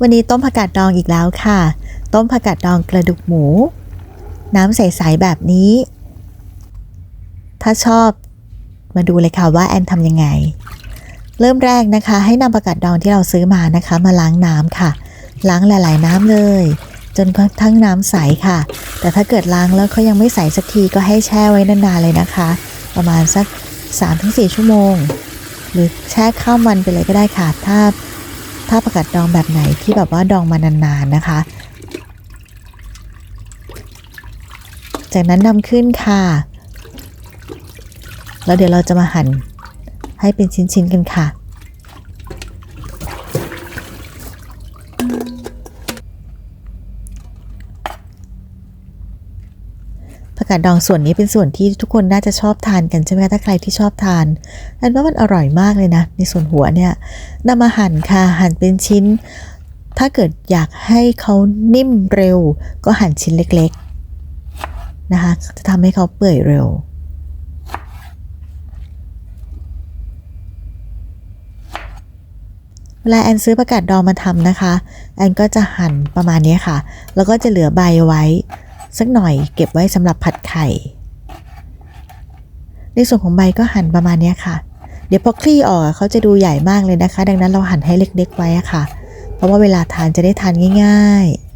วันนี้ต้มผักกาดดองอีกแล้วค่ะ ต้มผักกาดดองกระดูกหมู น้ำใสๆแบบนี้ ถ้าชอบมาดูเลยค่ะว่าแอนทำยังไง เริ่มแรกนะคะ ให้นำผักกาดดองที่เราซื้อมานะคะ มาล้างน้ำค่ะ ล้างหลาย ๆ น้ำเลย จนกระทั่งน้ำใสค่ะ แต่ถ้าเกิดล้างแล้วเขายังไม่ใสสักทีก็ให้แช่ไว้นานๆเลยนะคะ ประมาณสัก 3-4 ชั่วโมง หรือแช่ข้ามวันไปเลยก็ได้ค่ะถ้า ถ้าผักกาดดองแบบไหนที่แบบว่าดองมานานๆนะคะ จากนั้นนำขึ้นค่ะ แล้วเดี๋ยวเราจะมาหั่นให้เป็นชิ้นๆกันค่ะ ผักกาดดองส่วนนี้เป็นส่วนที่ทุกคนน่าจะชอบทานกันใช่ไหมถ้าใครที่ชอบทานอันว่ามันอร่อยมากเลยนะ ในส่วนหัวเนี่ยนำมาหั่นค่ะหั่นเป็นชิ้น ถ้าเกิดอยากให้เขานิ่มเร็ว ก็หั่นชิ้นเล็กๆนะคะจะทำให้เขาเปื่อยเร็วเวลาแอนซื้อผักกาดดองมาทำนะคะ แอนก็จะหั่นประมาณนี้ค่ะ แล้วก็จะเหลือใบไว้ สักหน่อยเก็บไว้สำหรับผัดไข่ ในส่วนของใบก็หั่นประมาณนี้ค่ะ เดี๋ยวพอคลี่ออกเขาจะดูใหญ่มากเลยนะคะ ดังนั้นเราหั่นให้เล็กๆไว้ค่ะ เพราะว่าเวลาทานจะได้ทานง่าย ๆ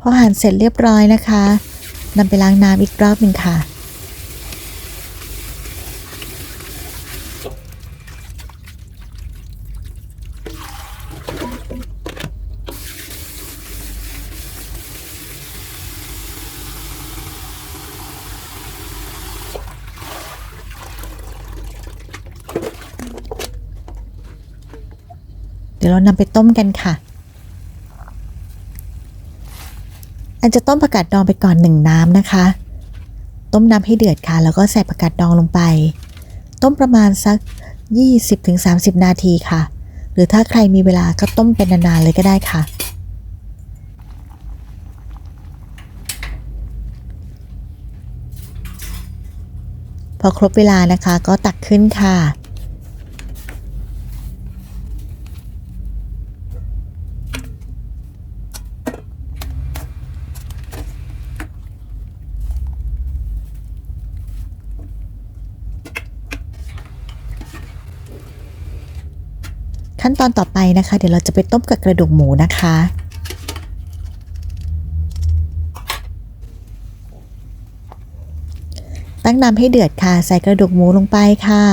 พอหั่นเสร็จเรียบร้อยนะคะนำไปล้างน้ำอีกรอบหนึ่งค่ะ เดี๋ยวเรานำไปต้มกันค่ะ อันจะต้มผักกาดดองไปก่อนหนึ่งน้ำนะคะ ต้มน้ำให้เดือดค่ะ แล้วก็ใส่ผักกาดดองลงไป ต้มประมาณสัก 20-30 นาทีค่ะ หรือถ้าใครมีเวลาก็ต้มเป็นนานๆเลยก็ได้ค่ะ พอครบเวลานะคะก็ตักขึ้นค่ะ ขั้นตอนต่อไปนะคะ เดี๋ยวเราจะไปต้มกับกระดูกหมูนะคะ ตั้งน้ำให้เดือดค่ะ ใส่กระดูกหมูลงไปค่ะ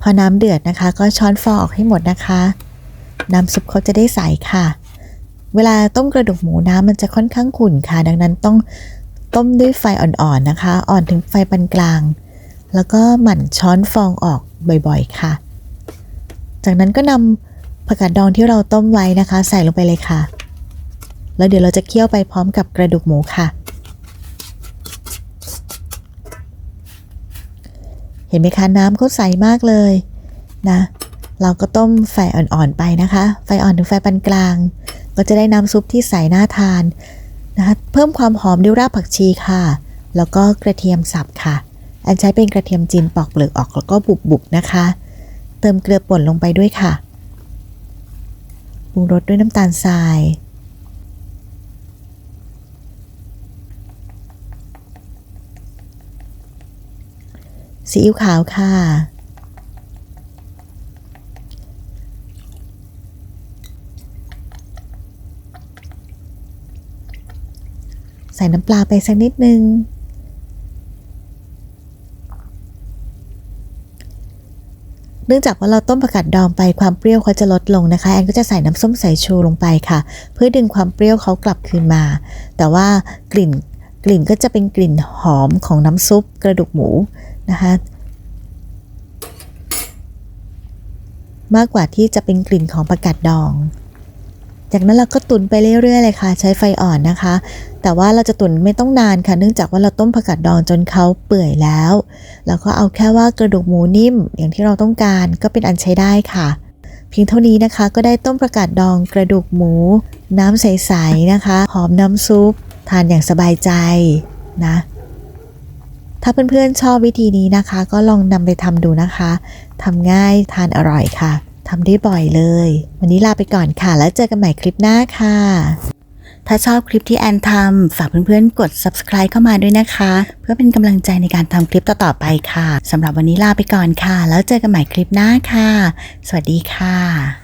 พอน้ำเดือดนะคะ ก็ช้อนฟองออกให้หมดนะคะ น้ำซุปเขาจะได้ใสค่ะ เวลาต้มกระดูกหมูน้ำมันจะค่อนข้างขุ่นค่ะ ดังนั้นต้องต้มด้วยไฟอ่อนๆนะคะ อ่อนถึงไฟปานกลาง แล้วก็หมั่นช้อนฟองออกบ่อยๆค่ะ จากนั้นก็นำผักกาดดองที่เราต้มไว้นะคะ ใส่ลงไปเลยค่ะ แล้วเดี๋ยวเราจะเคี่ยวไปพร้อมกับกระดูกหมูค่ะ เห็นไหมคะน้ำเขาใสมากเลยนะ เราก็ต้มไฟอ่อนๆไปนะคะ ไฟอ่อนถึงไฟปานกลาง ก็จะได้น้ำซุปที่ใสน่าทานนะคะเพิ่มความหอมด้วยรากผักชีค่ะ แล้วก็กระเทียมสับค่ะ อันใช้เป็นกระเทียมจีนปอกเปลือกออกแล้วก็บุบๆนะคะ เติมเกลือป่นลงไปด้วยค่ะปรุงรสด้วยน้ำตาลทรายซีอิ๊วขาวค่ะ ใส่น้ำปลาไปสักนิดนึง เนื่องจากว่าเราต้มผักกาดดองไปความเปรี้ยวเขาจะลดลงนะคะ แอนก็จะใส่น้ำส้มสายชูลงไปค่ะ เพื่อดึงความเปรี้ยวเขากลับคืนมา แต่ว่ากลิ่นกลิ่นก็จะเป็นกลิ่นหอมของน้ำซุปกระดูกหมูนะคะมากกว่าที่จะเป็นกลิ่นของผักกาดดอง จากนั้นเราก็ตุนไปเรื่อยๆเลยค่ะ ใช้ไฟอ่อนนะคะ แต่ว่าเราจะตุนไม่ต้องนานค่ะ เนื่องจากว่าเราต้มผักกาดดองจนเขาเปื่อยแล้วแล้วก็เอาแค่ว่ากระดูกหมูนิ่ม อย่างที่เราต้องการก็เป็นอันใช้ได้ค่ะ เพียงเท่านี้นะคะ ก็ได้ต้มผักกาดดองกระดูกหมู น้ำใสๆนะคะ หอมน้ำซุป ทานอย่างสบายใจนะถ้าเพื่อนๆชอบวิธีนี้นะคะ ก็ลองนำไปทำดูนะคะ ทำง่ายทานอร่อยค่ะ ทำได้บ่อยเลย วันนี้ลาไปก่อนค่ะ แล้วเจอกันใหม่คลิปหน้าค่ะ ถ้าชอบคลิปที่แอนทำฝากเพื่อนๆ กด subscribe เข้ามาด้วยนะคะ เพื่อเป็นกำลังใจในการทำคลิปต่อๆไปค่ะสำหรับวันนี้ลาไปก่อนค่ะ แล้วเจอกันใหม่คลิปหน้าค่ะ สวัสดีค่ะ